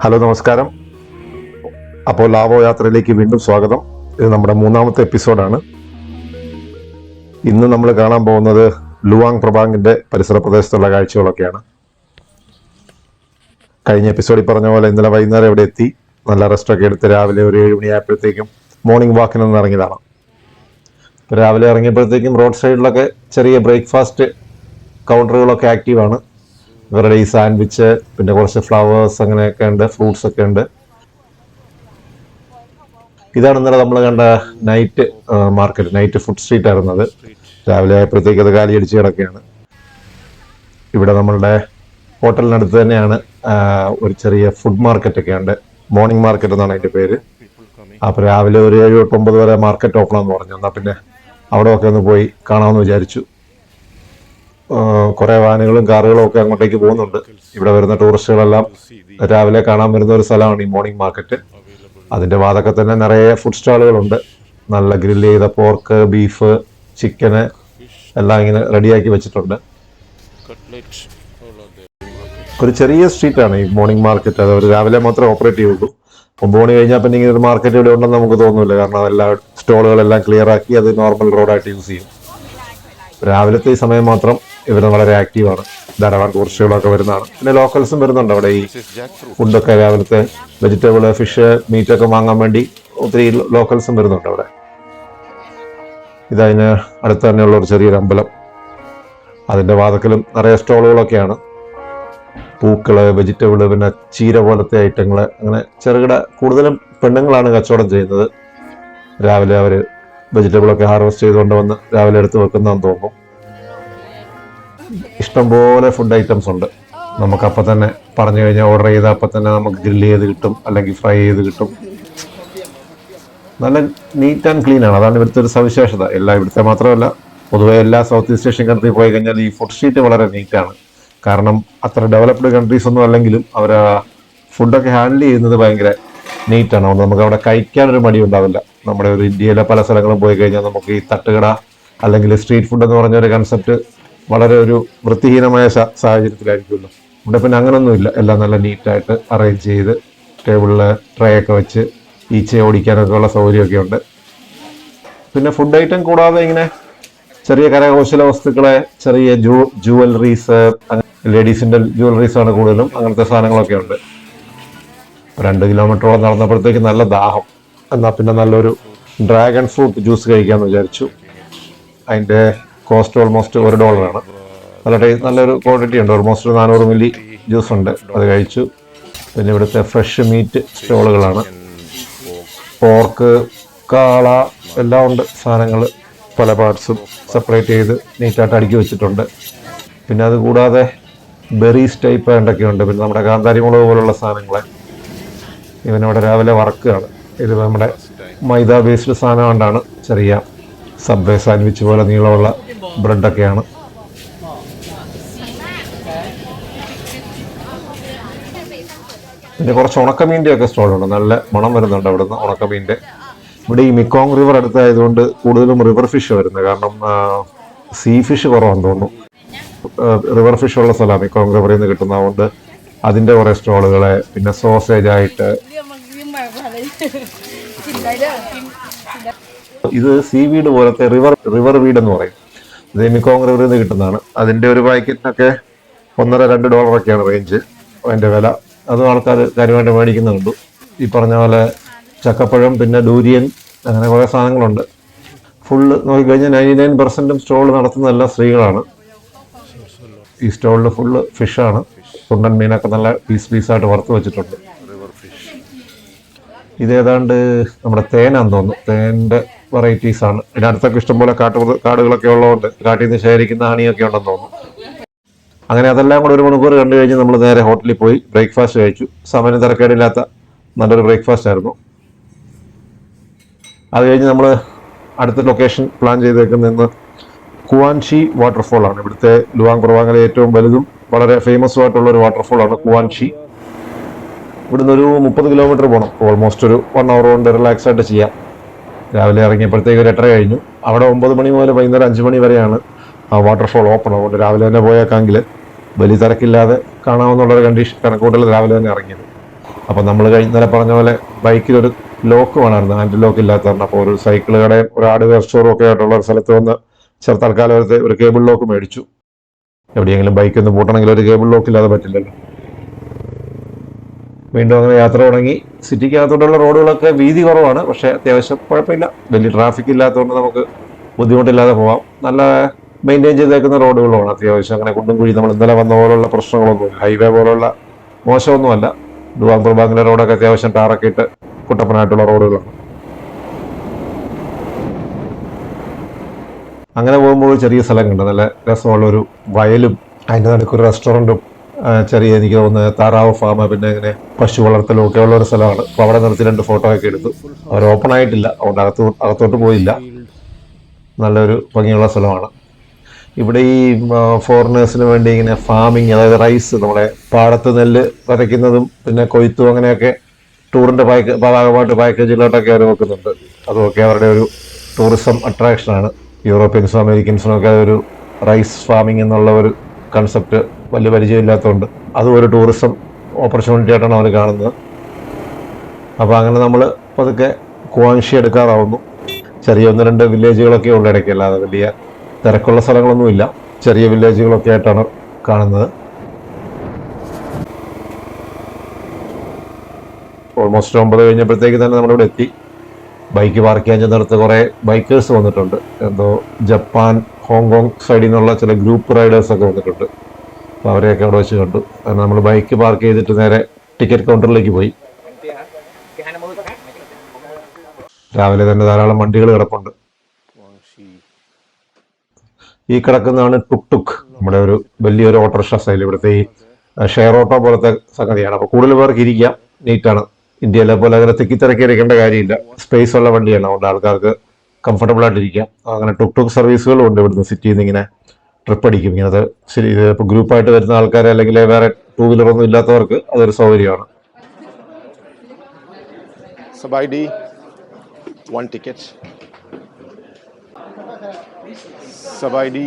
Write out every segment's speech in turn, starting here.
Hello നമസ്കാരം. അപ്പോൾ Lao യാത്രയിലേക്ക് വീണ്ടും സ്വാഗതം. ഇത് നമ്മുടെ മൂന്നാമത്തെ എപ്പിസോഡാണ്. ഇന്ന് നമ്മൾ കാണാൻ പോകുന്നത് ലുവാങ് പ്രഭാങ്ങിന്റെ പരിസര പ്രദേശത്തുള്ള കാഴ്ചകളൊക്കെയാണ്. കഴിഞ്ഞ എപ്പിസോഡിൽ പറഞ്ഞ പോലെ ഇന്നലെ വൈകുന്നേരം ഇവിടെ എത്തി. നല്ല റെസ്റ്റൊക്കെ എടുത്ത് രാവിലെ ഒരു ഏഴ് മണിയായപ്പോഴത്തേക്കും മോർണിംഗ് വാക്കിനൊന്ന് ഇറങ്ങിയതാണ്. രാവിലെ ഇറങ്ങിയപ്പോഴത്തേക്കും റോഡ് സൈഡിലൊക്കെ ചെറിയ ബ്രേക്ക്ഫാസ്റ്റ് കൗണ്ടറുകളൊക്കെ ആക്റ്റീവാണ്. ഇവരുടെ ഈ സാൻഡ്വിച്ച് പിന്നെ കുറച്ച് ഫ്ലവേഴ്സ് അങ്ങനെയൊക്കെ ഉണ്ട് ഫ്രൂട്ട്സ് ഒക്കെ ഉണ്ട്. ഇതാണ് ഇന്നലെ നമ്മൾ കണ്ട night market night food street ആയിരുന്നത് രാവിലെ ആയപ്പോഴത്തേക്ക് അത് കാലി അടിച്ച് കിടക്കുകയാണ്. ഇവിടെ നമ്മളുടെ ഹോട്ടലിനടുത്ത് തന്നെയാണ് ഒരു ചെറിയ ഫുഡ് മാർക്കറ്റ് ഒക്കെ ഉണ്ട്. മോർണിംഗ് മാർക്കറ്റ് എന്നാണ് അതിന്റെ പേര്. അപ്പൊ രാവിലെ ഒരു ഏഴ് തൊട്ട് ഒമ്പത് വരെ മാർക്കറ്റ് ഓപ്പൺ ആണെന്ന് പറഞ്ഞു. എന്നാൽ പിന്നെ അവിടെ ഒക്കെ ഒന്ന് പോയി കാണാമെന്ന് വിചാരിച്ചു. കുറെ വാനുകളും കാറുകളും ഒക്കെ അങ്ങോട്ടേക്ക് പോകുന്നുണ്ട്. ഇവിടെ വരുന്ന ടൂറിസ്റ്റുകളെല്ലാം രാവിലെ കാണാൻ വരുന്ന ഒരു സ്ഥലമാണ് ഈ മോർണിംഗ് മാർക്കറ്റ് അതിന്റെ വാതൊക്കെ തന്നെ നിറയെ ഫുഡ് സ്റ്റാളുകളുണ്ട് നല്ല ഗ്രില്ല് ചെയ്ത പോർക്ക് ബീഫ് ചിക്കന് എല്ലാം ഇങ്ങനെ റെഡിയാക്കി വെച്ചിട്ടുണ്ട്. ഒരു ചെറിയ സ്ട്രീറ്റാണ് ഈ മോർണിംഗ് മാർക്കറ്റ് അത് രാവിലെ മാത്രമേ ഓപ്പറേറ്റ് ചെയ്യുള്ളൂ. ഒമ്പത് മണി കഴിഞ്ഞാൽ പിന്നെ ഇങ്ങനെ ഒരു മാർക്കറ്റ് ഇവിടെ ഉണ്ടെന്ന് നമുക്ക് തോന്നുന്നില്ല കാരണം എല്ലാ സ്റ്റോളുകളെല്ലാം ക്ലിയർ ആക്കി അത് നോർമൽ റോഡായിട്ട് യൂസ് ചെയ്യും. രാവിലത്തെ ഈ സമയം മാത്രം ഇവർ വളരെ ആക്റ്റീവാണ് ധാരാളം ടൂറിസ്റ്റുകളൊക്കെ വരുന്നതാണ്. പിന്നെ ലോക്കൽസും വരുന്നുണ്ട് അവിടെ ഈ. ഫുഡൊക്കെ രാവിലത്തെ വെജിറ്റബിൾ ഫിഷ് മീറ്റ് ഒക്കെ വാങ്ങാൻ വേണ്ടി ഒത്തിരി ലോക്കൽസും വരുന്നുണ്ട് അവിടെ. ഇതതിന് അടുത്ത് തന്നെയുള്ള ഒരു ചെറിയൊരു അമ്പലം. അതിന്റെ വാതക്കലും നിറയെ സ്റ്റോളുകളൊക്കെയാണ്. പൂക്കൾ വെജിറ്റബിൾ പിന്നെ ചീര പോലത്തെ ഐറ്റങ്ങൾ അങ്ങനെ ചെറുകിട കൂടുതലും പെണ്ണുങ്ങളാണ് കച്ചവടം ചെയ്യുന്നത്. രാവിലെ അവർ വെജിറ്റബിളൊക്കെ ഹാർവെസ്റ്റ് ചെയ്തുകൊണ്ട് വന്ന് രാവിലെ എടുത്ത് വെക്കുന്നതെന്ന് തോന്നുന്നു. ഇഷ്ടംപോലെ ഫുഡ് ഐറ്റംസ് ഉണ്ട്. നമുക്ക് അപ്പം തന്നെ പറഞ്ഞു കഴിഞ്ഞാൽ ഓർഡർ ചെയ്താൽ അപ്പം തന്നെ നമുക്ക് ഗ്രില്ല് ചെയ്ത് കിട്ടും അല്ലെങ്കിൽ ഫ്രൈ ചെയ്ത് കിട്ടും. നല്ല നീറ്റ് ആൻഡ് ക്ലീൻ ആണ്. അതാണ് ഇവിടുത്തെ ഒരു സവിശേഷത. എല്ലാ ഇവിടുത്തെ മാത്രമല്ല പൊതുവേ എല്ലാ സൗത്ത് ഈസ്റ്റ് ഏഷ്യൻ കൺട്രി പോയി കഴിഞ്ഞാൽ ഈ ഫുഡ് ഷീറ്റ് വളരെ നീറ്റാണ് കാരണം അത്ര ഡെവലപ്ഡ് കൺട്രീസ് ഒന്നും അല്ലെങ്കിലും അവർ ഫുഡൊക്കെ ഹാൻഡിൽ ചെയ്യുന്നത് ഭയങ്കര നീറ്റാണ് അതുകൊണ്ട് നമുക്ക് അവിടെ കഴിക്കാനൊരു മടി ഉണ്ടാവില്ല. നമ്മുടെ ഒരു ഇന്ത്യയിലെ പല സ്ഥലങ്ങളും പോയി കഴിഞ്ഞാൽ നമുക്ക് ഈ തട്ടുകട അല്ലെങ്കിൽ സ്ട്രീറ്റ് ഫുഡ് എന്ന് പറഞ്ഞ ഒരു കൺസെപ്റ്റ് വളരെ ഒരു വൃത്തിഹീനമായ സാഹചര്യത്തിലായിരിക്കുമല്ലോ. ഇവിടെ പിന്നെ അങ്ങനൊന്നുമില്ല. എല്ലാം നല്ല നീറ്റായിട്ട് അറേഞ്ച് ചെയ്ത് ടേബിളിൽ ട്രേ ഒക്കെ വെച്ച് ഈച്ചയെ ഓടിക്കാനൊക്കെ ഉള്ള സൗകര്യമൊക്കെ ഉണ്ട്. പിന്നെ ഫുഡ് ഐറ്റം കൂടാതെ ഇങ്ങനെ ചെറിയ കരകൗശല വസ്തുക്കളെ ചെറിയ ജൂ ജുവലറീസ് ലേഡീസിന്റെ ജുവലറീസ് ആണ് കൂടുതലും. അങ്ങനത്തെ സാധനങ്ങളൊക്കെ ഉണ്ട്. രണ്ട് കിലോമീറ്ററോളം നടന്നപ്പോഴത്തേക്ക് നല്ല ദാഹം. എന്നാൽ പിന്നെ നല്ലൊരു ഡ്രാഗൺ ഫ്രൂട്ട് ജ്യൂസ് കഴിക്കാമെന്ന് വിചാരിച്ചു. അതിന്റെ കോസ്റ്റ് ഓൾമോസ്റ്റ് ഒരു ഡോളറാണ്. നല്ല നല്ലൊരു ക്വാണ്ടിറ്റി ഉണ്ട്. ഓൾമോസ്റ്റ് ഒരു നാനൂറ് മില്ലി ജ്യൂസ് ഉണ്ട്. അത് കഴിച്ചു. പിന്നെ ഇവിടുത്തെ ഫ്രഷ് മീറ്റ് സ്റ്റോളുകളാണ്. പോർക്ക് കാള എല്ലാം ഉണ്ട്. സാധനങ്ങൾ പല പാർട്സും സെപ്പറേറ്റ് ചെയ്ത് നീറ്റായിട്ട് അടുക്കി വെച്ചിട്ടുണ്ട്. പിന്നെ അത് കൂടാതെ ബെറീസ് ടൈപ്പ് എന്തൊക്കെ ഉണ്ട്. പിന്നെ നമ്മുടെ കാന്താരി മുളക് പോലുള്ള സാധനങ്ങൾ ഇവനവിടെ രാവിലെ വറക്കുകയാണ്. ഇത് നമ്മുടെ മൈദ ബേസ്ഡ് സാധനം കൊണ്ടാണ് ചെറിയ സബ്വേ സാൻഡ്വിച്ച് പോലെ നീളമുള്ള ബ്രെഡൊക്കെയാണ്. പിന്നെ കുറച്ച് ഉണക്കമീന്റെ ഒക്കെ സ്റ്റോളുണ്ട് നല്ല മണം വരുന്നുണ്ട് അവിടുന്ന് ഉണക്കമീന്റെ. ഇവിടെ ഈ മിക്കോങ് റിവർ അടുത്തായതുകൊണ്ട് കൂടുതലും റിവർ ഫിഷ് വരുന്നത്. കാരണം സീ ഫിഷ് കുറവാണെന്ന് തോന്നുന്നു. റിവർ ഫിഷ് ഉള്ള സ്ഥലമാണ് മിക്കോങ് റിവറിൽ നിന്ന് കിട്ടുന്നതുകൊണ്ട് അതിന്റെ കുറേ സ്റ്റോളുകൾ പിന്നെ സോസേജ് ആയിട്ട്. ഇത് സീ വീട് പോലത്തെ റിവർ റിവർ വീട് എന്ന് പറയും. ഇത് മിക്കോങ് റിവറിൽ നിന്ന് കിട്ടുന്നതാണ്. അതിന്റെ ഒരു പാക്കറ്റിനൊക്കെ ഒന്നര രണ്ട് ഡോളറൊക്കെയാണ് റേഞ്ച് അതിന്റെ വില. അതും ആൾക്കാർ കാര്യമായിട്ട് മേടിക്കുന്നുണ്ട് ഈ പറഞ്ഞ പോലെ ചക്കപ്പഴം പിന്നെ ഡൂരിയൻ അങ്ങനെ കുറേ സാധനങ്ങളുണ്ട്. ഫുള്ള് നോക്കിക്കഴിഞ്ഞാൽ നയന്റി നയൻ പെർസെന്റും സ്റ്റോൾ നടത്തുന്നതെല്ലാം സ്ത്രീകളാണ്. ഈ സ്റ്റോളിൽ ഫുള്ള് ഫിഷാണ് തുണ്ടൻ മീനൊക്കെ നല്ല പീസ് പീസായിട്ട് വറുത്ത് വെച്ചിട്ടുണ്ട്. ഇതേതാണ്ട് നമ്മുടെ തേനാന്ന് തോന്നുന്നു. തേന്റെ വെറൈറ്റീസ് ആണ്. ഇതിനടുത്തൊക്കെ ഇഷ്ടംപോലെ കാട്ടു കാടുകളൊക്കെ ഉള്ളതുകൊണ്ട് കാട്ടിൽ നിന്ന് ശേഖരിക്കുന്ന ഹണിയൊക്കെ ഉണ്ടെന്ന് തോന്നുന്നു. അങ്ങനെ അതെല്ലാം കൂടെ ഒരു മണിക്കൂർ കണ്ടു കഴിഞ്ഞ് നമ്മൾ നേരെ ഹോട്ടലിൽ പോയി ബ്രേക്ക്ഫാസ്റ്റ് കഴിച്ചു. സമയം തിരക്കേടില്ലാത്ത നല്ലൊരു ബ്രേക്ക്ഫാസ്റ്റ് ആയിരുന്നു. അത് കഴിഞ്ഞ് നമ്മൾ അടുത്ത ലൊക്കേഷൻ പ്ലാൻ ചെയ്തേക്കുന്ന കുവാൻഷി വാട്ടർഫോൾ ആണ്. ഇവിടുത്തെ ലുവാങ് പ്രവാങ്ങിലെ ഏറ്റവും വലുതും വളരെ ഫേമസും ആയിട്ടുള്ള ഒരു വാട്ടർഫോൾ ആണ് കുവാൻഷി. ഇവിടുന്ന് ഒരു മുപ്പത് കിലോമീറ്റർ പോകണം ഓൾമോസ്റ്റ് ഒരു വൺ അവർ കൊണ്ട് റിലാക്സ് ആയിട്ട് ചെയ്യാം. രാവിലെ ഇറങ്ങിയപ്പോഴത്തേക്ക് ഒരു എട്ടര കഴിഞ്ഞു. അവിടെ ഒമ്പത് മണി മുതൽ വൈകുന്നേരം അഞ്ച് മണി വരെയാണ് ആ വാട്ടർഫോൾ ഓപ്പൺ അതുകൊണ്ട് രാവിലെ തന്നെ പോയേക്കാമെങ്കിൽ വലിയ തിരക്കില്ലാതെ കാണാമെന്നുള്ളൊരു കണ്ടീഷൻ കണക്കൂട്ടൽ രാവിലെ തന്നെ ഇറങ്ങിയത്. അപ്പം നമ്മൾ ഇന്നലെ പറഞ്ഞ പോലെ ബൈക്കിലൊരു ലോക്ക് വേണമായിരുന്നു. ഹാൻഡിൽ ലോക്ക് ഇല്ലാത്ത അപ്പോൾ ഒരു സൈക്കിൾ കടയും ഒരു ആട് സ്റ്റോറും ഒക്കെ ആയിട്ടുള്ള ഒരു സ്ഥലത്ത് വന്ന് ചില തൽക്കാലം ഒരു കേബിൾ ലോക്ക് മേടിച്ചു. എവിടെയെങ്കിലും ബൈക്ക് ഒന്ന് പൂട്ടണമെങ്കിൽ ഒരു കേബിൾ ലോക്ക് ഇല്ലാതെ പറ്റില്ലല്ലോ. വീണ്ടും അങ്ങനെ യാത്ര തുടങ്ങി. സിറ്റിക്കകത്തോട്ടുള്ള റോഡുകളൊക്കെ വീതി കുറവാണ്. പക്ഷേ അത്യാവശ്യം കുഴപ്പമില്ല. വലിയ ട്രാഫിക് ഇല്ലാത്തതുകൊണ്ട് നമുക്ക് ബുദ്ധിമുട്ടില്ലാതെ പോവാം. നല്ല മെയിന്റെയിൻ ചെയ്തേക്കുന്ന റോഡുകളുമാണ് അത്യാവശ്യം. അങ്ങനെ കുണ്ടും കുഴി നമ്മൾ ഇന്നലെ വന്ന പോലുള്ള പ്രശ്നങ്ങളൊന്നും ഹൈവേ പോലുള്ള മോശമൊന്നുമല്ല. ദുവാങ്പൂർ ബാങ്കിലെ റോഡൊക്കെ അത്യാവശ്യം ടാറൊക്കെ ഇട്ട് കുട്ടപ്പനായിട്ടുള്ള റോഡുകളാണ്. അങ്ങനെ പോകുമ്പോൾ ചെറിയ സ്ഥലം കണ്ട് നല്ല രസമുള്ള ഒരു വയലും അതിന്റെ നടുക്കൊരു റെസ്റ്റോറന്റും ചെറിയ എനിക്ക് തോന്നുന്നത് താറാവ് ഫാം പിന്നെ ഇങ്ങനെ പശു വളർത്തലും ഒക്കെ ഉള്ള ഒരു സ്ഥലമാണ്. അപ്പോൾ അവിടെ നിർത്തി രണ്ട് ഫോട്ടോ ഒക്കെ എടുത്തു. അവർ ഓപ്പൺ ആയിട്ടില്ല. അതുകൊണ്ട് അകത്ത് അകത്തോട്ട് പോയില്ല. നല്ലൊരു ഭംഗിയുള്ള സ്ഥലമാണ്. ഇവിടെ ഈ ഫോറിനേഴ്സിന് വേണ്ടി ഇങ്ങനെ ഫാമിങ് അതായത് റൈസ് നമ്മുടെ പാടത്ത് നെല്ല് വിതയ്ക്കുന്നതും പിന്നെ കൊയ്ത്തും അങ്ങനെയൊക്കെ ടൂറിന്റെ പാക്ക് ഭാഗമായിട്ട് പാക്കേജിലോട്ടൊക്കെ അവർ വെക്കുന്നുണ്ട്. അതുമൊക്കെ അവരുടെ ഒരു ടൂറിസം അട്രാക്ഷനാണ് യൂറോപ്യൻസും അമേരിക്കൻസിനും ഒക്കെ ഒരു റൈസ് ഫാമിംഗ് എന്നുള്ള ഒരു കൺസെപ്റ്റ് വലിയ പരിചയമില്ലാത്തതുകൊണ്ട് അത് ഒരു ടൂറിസം ഓപ്പർച്യൂണിറ്റി ആയിട്ടാണ് അവർ കാണുന്നത്. അപ്പോൾ അങ്ങനെ നമ്മൾ പതുക്കെ കുവാൻഷി എടുക്കാറാവുന്നു. ചെറിയ ഒന്ന് രണ്ട് വില്ലേജുകളൊക്കെ ഉള്ള ഇടയ്ക്ക് അല്ലാതെ വലിയ തിരക്കുള്ള സ്ഥലങ്ങളൊന്നുമില്ല ചെറിയ വില്ലേജുകളൊക്കെ ആയിട്ടാണ് കാണുന്നത്. ഓൾമോസ്റ്റ് ഒമ്പത് കഴിഞ്ഞപ്പോഴത്തേക്ക് തന്നെ നമ്മളിവിടെ എത്തി. ബൈക്ക് പാർക്ക് ചെയ്യാൻ ചെന്നിടത്ത് കുറേ ബൈക്കേഴ്സ് വന്നിട്ടുണ്ട്. എന്തോ ജപ്പാൻ ഹോങ്കോങ് സൈഡിൽ നിന്നുള്ള ചില ഗ്രൂപ്പ് റൈഡേഴ്സൊക്കെ വന്നിട്ടുണ്ട്. അപ്പോൾ അവരെയൊക്കെ അവിടെ വെച്ച് കണ്ടു. കാരണം നമ്മൾ ബൈക്ക് പാർക്ക് ചെയ്തിട്ട് നേരെ ടിക്കറ്റ് കൗണ്ടറിലേക്ക് പോയി. രാവിലെ തന്നെ ധാരാളം വണ്ടികൾ കിടപ്പുണ്ട്. ഈ കിടക്കുന്നതാണ് ടുക് ടുക് നമ്മുടെ ഒരു വലിയൊരു ഓട്ടോറിക്ഷ സ്റ്റൈൽ ഇവിടുത്തെ ഈ ഷെയർ ഓട്ടോ പോലത്തെ സംഗതിയാണ്. അപ്പോൾ കൂടുതൽ പേർക്ക് ഇരിക്കാം. നീറ്റാണ്. ഇന്ത്യയിലെ പോലെ അങ്ങനെ തിക്കി തിരക്കി ഇരിക്കേണ്ട കാര്യമില്ല. സ്പേസ് ഉള്ള വണ്ടിയാണ് അതുകൊണ്ട് ആൾക്കാർക്ക് കംഫർട്ടബിൾ ആയിട്ടിരിക്കാം. അങ്ങനെ ടുക് ടുക് സർവീസുകളും ഉണ്ട് ഇവിടുന്ന് സിറ്റിയിൽ നിന്ന് ഇങ്ങനെ ട്രിപ്പ് അടിക്കും. ഇങ്ങനത്തെ ശരി ഇപ്പൊ ഇപ്പോൾ ഗ്രൂപ്പായിട്ട് വരുന്ന ആൾക്കാർ അല്ലെങ്കിൽ വേറെ ടൂ വീലർ ഒന്നും ഇല്ലാത്തവർക്ക് അതൊരു സൗകര്യമാണ്. അപ്പൊ One ticket. Sabaidi.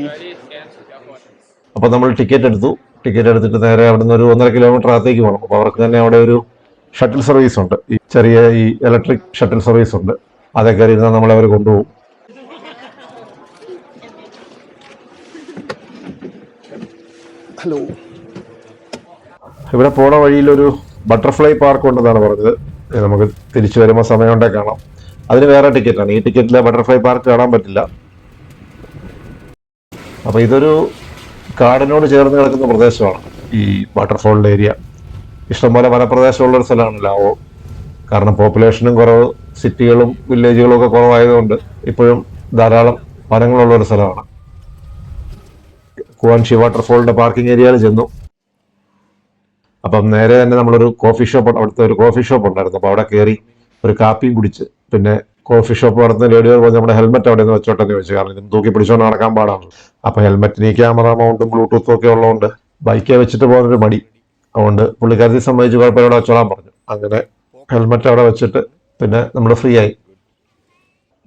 അപ്പോൾ നമ്മൾ ടിക്കറ്റ് എടുത്തു. ടിക്കറ്റ് എടുത്തിട്ട് നേരെ അവിടുന്ന് ഒരു ഒന്നര കിലോമീറ്റർ അകത്തേക്ക് പോകണം. അപ്പോൾ അവർക്ക് തന്നെ അവിടെ ഒരു ഷട്ടിൽ സർവീസ് ഉണ്ട്. ഈ ചെറിയ ഈ ഇലക്ട്രിക് ഷട്ടിൽ സർവീസ് ഉണ്ട്. അതൊക്കെ ഇരുന്നാൽ നമ്മളെ അവർ കൊണ്ടുപോകും. Hello. ഇവിടെ പോണ വഴിയിലൊരു ബട്ടർഫ്ലൈ പാർക്ക് ഉണ്ടെന്നാണ് പറഞ്ഞത്. നമുക്ക് തിരിച്ചു വരുമ്പോൾ സമയം ഉണ്ടേ കാണാം. അതിന് വേറെ ടിക്കറ്റാണ്. ഈ ടിക്കറ്റിലെ ബട്ടർഫ്ലൈ പാർക്ക് കാണാൻ പറ്റില്ല. അപ്പോൾ ഇതൊരു കാടിനോട് ചേർന്ന് കിടക്കുന്ന പ്രദേശമാണ് ഈ വാട്ടർഫോളിന്റെ ഏരിയ ഇഷ്ടംപോലെ വനപ്രദേശമുള്ള ഒരു സ്ഥലമാണല്ലോ ഓ കാരണം പോപ്പുലേഷനും കുറവ് സിറ്റികളും വില്ലേജുകളും ഒക്കെ കുറവായതുകൊണ്ട് ഇപ്പോഴും ധാരാളം വനങ്ങളുള്ള ഒരു സ്ഥലമാണ്. കുവാൻഷി വാട്ടർഫോളിന്റെ പാർക്കിംഗ് ഏരിയയിൽ ചെന്നു. അപ്പം നേരെ തന്നെ നമ്മളൊരു കോഫി ഷോപ്പ് അവിടുത്തെ ഒരു കോഫി ഷോപ്പ് ഉണ്ടായിരുന്നു. അപ്പോൾ അവിടെ കയറി ഒരു കാപ്പിയും കുടിച്ച് പിന്നെ കോഫി ഷോപ്പ് നടത്തുന്ന ലേഡികൾ പറഞ്ഞ് നമ്മുടെ ഹെൽമെറ്റ് അവിടെ നിന്ന് വെച്ചോട്ടെന്ന് ചോദിച്ചു. കാരണം ഇതും തൂക്കി പിടിച്ചോണ്ട് നടക്കാൻ പാടാണ്. അപ്പോൾ ഹെൽമെറ്റിന് ക്യാമറ മൗണ്ടും ബ്ലൂടൂത്തും ഒക്കെ ഉള്ളതുകൊണ്ട് ബൈക്കെ വെച്ചിട്ട് പോകുന്നൊരു മടി. അതുകൊണ്ട് പുള്ളിക്കാരത്തെ സംബന്ധിച്ച് കുഴപ്പമില്ല അവിടെ വെച്ചോളാൻ പറഞ്ഞു. അങ്ങനെ ഹെൽമെറ്റ് അവിടെ വെച്ചിട്ട് പിന്നെ നമ്മൾ ഫ്രീ ആയി.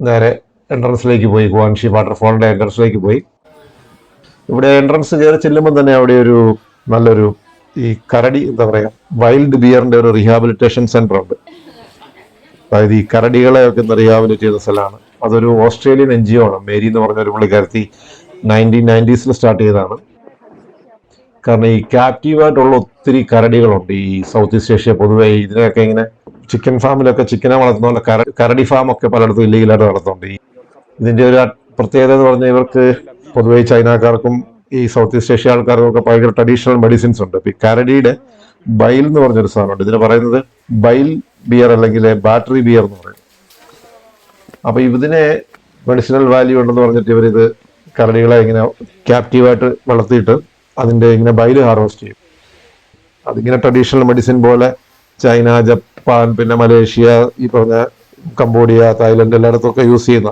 നേരെ എൻട്രൻസിലേക്ക് പോയി. ഗുവാൻഷി വാട്ടർഫോളിന്റെ എൻട്രൻസിലേക്ക് പോയി. ഇവിടെ എൻട്രൻസ് കയറി ചെല്ലുമ്പോൾ തന്നെ അവിടെ ഒരു നല്ലൊരു ഈ കരടി എന്താ പറയുക വൈൽഡ് ബിയറിന്റെ ഒരു റീഹാബിലിറ്റേഷൻ സെന്റർ ഉണ്ട്. അതായത് ഈ കരടികളെ ഒക്കെ റീഹാബിലിറ്റ് ചെയ്ത സ്ഥലമാണ്. അതൊരു ഓസ്ട്രേലിയൻ എൻ ജി ഒ ആണ്. മേരി എന്ന് പറഞ്ഞ ഒരു പുള്ളിക്കാരത്തി നയന്റീൻ നയന്റീസിൽ സ്റ്റാർട്ട് ചെയ്തതാണ്. കാരണം ഈ ക്യാപ്റ്റീവായിട്ടുള്ള ഒത്തിരി കരടികളുണ്ട്. ഈ സൗത്ത് ഈസ്റ്റ് ഏഷ്യ പൊതുവെ ഇതിനൊക്കെ ഇങ്ങനെ ചിക്കൻ ഫാമിലൊക്കെ ചിക്കനെ വളർത്തുന്ന പോലെ കര- കരടി ഫാമൊക്കെ പലയിടത്തും ഇല്ലീഗലായിട്ട് നടത്തുന്നുണ്ട്. ഇതിന്റെ ഒരു പ്രത്യേകത എന്ന് പറഞ്ഞാൽ ഇവർക്ക് പൊതുവേ ചൈനക്കാർക്കും ഈ സൗത്ത് ഈസ്റ്റ് ഏഷ്യ ആൾക്കാർക്കും ഒക്കെ ഭയങ്കര ട്രഡീഷണൽ മെഡിസിൻസ് ഉണ്ട്. ഈ കരടിയുടെ ബൈൽ എന്ന് പറഞ്ഞൊരു സാധനമുണ്ട്. ഇതിന് പറയുന്നത് ബൈൽ ബിയർ അല്ലെങ്കിൽ ബാറ്ററി ബിയർ എന്ന് പറയും. അപ്പൊ ഇതിനെ മെഡിസിനൽ വാല്യൂ ഉണ്ടെന്ന് പറഞ്ഞിട്ട് ഇവരിത് കരടികളെ ഇങ്ങനെ ക്യാപ്റ്റീവായിട്ട് വളർത്തിയിട്ട് അതിന്റെ ഇങ്ങനെ ബൈൽ ഹാർവെസ്റ്റ് ചെയ്യും. അതിങ്ങനെ ട്രഡീഷണൽ മെഡിസിൻ പോലെ ചൈന ജപ്പാൻ പിന്നെ മലേഷ്യ ഈ പറഞ്ഞ കംബോഡിയ തായ്ലൻഡ് എല്ലായിടത്തും ഒക്കെ യൂസ് ചെയ്യുന്ന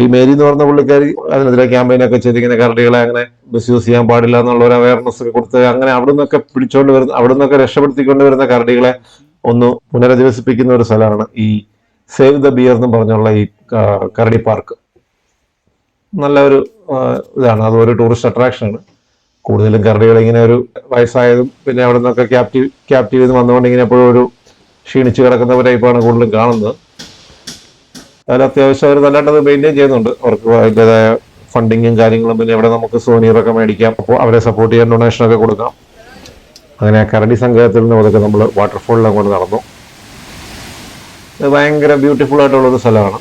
ഈ മേരി എന്ന് പറഞ്ഞ പുള്ളിക്കാരി അതിനെതിരെ ക്യാമ്പയിനൊക്കെ ഒക്കെ ചെയ്ത് കരടികളെ അങ്ങനെ മിസ്യൂസ് ചെയ്യാൻ പാടില്ല എന്നുള്ള ഒരു അവയർനെസ് ഒക്കെ കൊടുത്ത് അങ്ങനെ അവിടെ നിന്നൊക്കെ പിടിച്ചോണ്ട് വരുന്ന അവിടെ നിന്നൊക്കെ രക്ഷപ്പെടുത്തിക്കൊണ്ട് വരുന്ന കരടികളെ ഒന്ന് പുനരധിവസിപ്പിക്കുന്ന ഒരു സ്ഥലമാണ് ഈ സേവ് ദ ബിയർ എന്ന് പറഞ്ഞുള്ള ഈ കരടി പാർക്ക് നല്ല ഒരു ഇതാണ്. അത് ഒരു ടൂറിസ്റ്റ് അട്രാക്ഷനാണ് കൂടുതലും കരടികൾ ഇങ്ങനെ ഒരു വയസ്സായതും പിന്നെ അവിടെ നിന്നൊക്കെ ക്യാപ്റ്റീവ് ക്യാപ്റ്റീവ് ചെയ്ത് വന്നുകൊണ്ട് ഇങ്ങനെ എപ്പോഴും ഒരു ക്ഷീണിച്ച് കിടക്കുന്ന ടൈപ്പാണ് കൂടുതലും കാണുന്നത്. അതിൽ അത്യാവശ്യം അവർ നല്ലതായിട്ട് അത് മെയിന്റെയിൻ ചെയ്യുന്നുണ്ട്. അവർക്ക് അതിന്റെതായ ഫണ്ടിങ്ങും കാര്യങ്ങളും പിന്നെ ഇവിടെ നമുക്ക് സോനിയറൊക്കെ മേടിക്കാം. അപ്പോൾ അവരെ സപ്പോർട്ട് ചെയ്യാൻ ഡൊണേഷനൊക്കെ കൊടുക്കാം. അങ്ങനെ കരടി സംഘത്തിൽ നിന്ന് അതൊക്കെ നമ്മൾ വാട്ടർഫോളിലും കൊണ്ട് നടന്നു. ഭയങ്കര ബ്യൂട്ടിഫുൾ ആയിട്ടുള്ള ഒരു സ്ഥലമാണ്.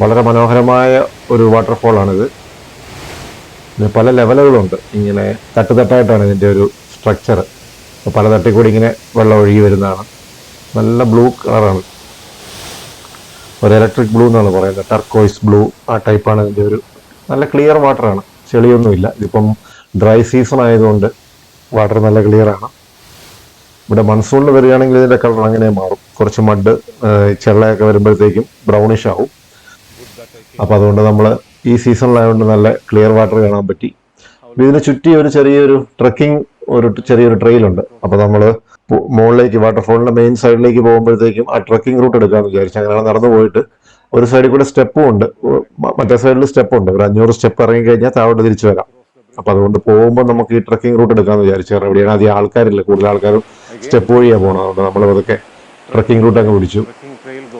വളരെ മനോഹരമായ ഒരു വാട്ടർഫോളാണിത് ഇതിന് പല ലെവലുകളുണ്ട് ഇങ്ങനെ തട്ടുതട്ടായിട്ടാണ് ഇതിന്റെ ഒരു സ്ട്രക്ചർ പല തട്ടിൽ കൂടി ഇങ്ങനെ വെള്ളം ഒഴുകി വരുന്നതാണ്. നല്ല ബ്ലൂ കളറാണ്. ഒരു ഇലക്ട്രിക് ബ്ലൂ എന്നാണ് പറയുന്നത്. ടർക്കോയ്സ് ബ്ലൂ ആ ടൈപ്പാണ് ഇതിന്റെ ഒരു നല്ല ക്ലിയർ വാട്ടറാണ് ചെളിയൊന്നുമില്ല. ഇതിപ്പം ഡ്രൈ സീസൺ ആയതുകൊണ്ട് വാട്ടർ നല്ല ക്ലിയർ ആണ്. ഇവിടെ മൺസൂണിൽ വരികയാണെങ്കിൽ ഇതിന്റെ കളർ അങ്ങനെ മാറും. കുറച്ച് മഡ് ചെള്ളയൊക്കെ വരുമ്പോഴത്തേക്കും ബ്രൗണിഷ് ആവും. അപ്പോൾ അതുകൊണ്ട് നമ്മൾ ഈ സീസണിലായതുകൊണ്ട് നല്ല ക്ലിയർ വാട്ടർ കാണാൻ പറ്റി. ഇതിന് ചുറ്റി ഒരു ചെറിയൊരു ട്രക്കിംഗ് ഒരു ചെറിയൊരു ട്രെയിലുണ്ട് അപ്പോൾ നമ്മൾ മുകളിലേക്ക് വാട്ടർഫോളിന്റെ മെയിൻ സൈഡിലേക്ക് പോകുമ്പോഴത്തേക്കും ആ ട്രക്കിംഗ് റൂട്ട് എടുക്കാമെന്ന് വിചാരിച്ചു അങ്ങനെയാണ് നടന്നു പോയിട്ട്. ഒരു സൈഡിൽ കൂടെ സ്റ്റെപ്പും ഉണ്ട്. മറ്റേ സൈഡിൽ സ്റ്റെപ്പ് ഉണ്ട്. ഒരു അഞ്ഞൂറ് സ്റ്റെപ്പ് ഇറങ്ങി കഴിഞ്ഞാൽ താഴോട്ട് തിരിച്ചു വരാം. അപ്പൊ അതുകൊണ്ട് പോകുമ്പോൾ നമുക്ക് ഈ ട്രക്കിംഗ് റൂട്ട് എടുക്കാമെന്ന് വിചാരിച്ചു കാരണം എവിടെയാണ് അധികം ആൾക്കാരില്ല. കൂടുതൽ ആൾക്കാരും സ്റ്റെപ്പ് വഴിയാണ് പോകണം അതുകൊണ്ട് നമ്മൾ അതൊക്കെ ട്രക്കിംഗ് റൂട്ട് അങ്ങ് പിടിച്ചു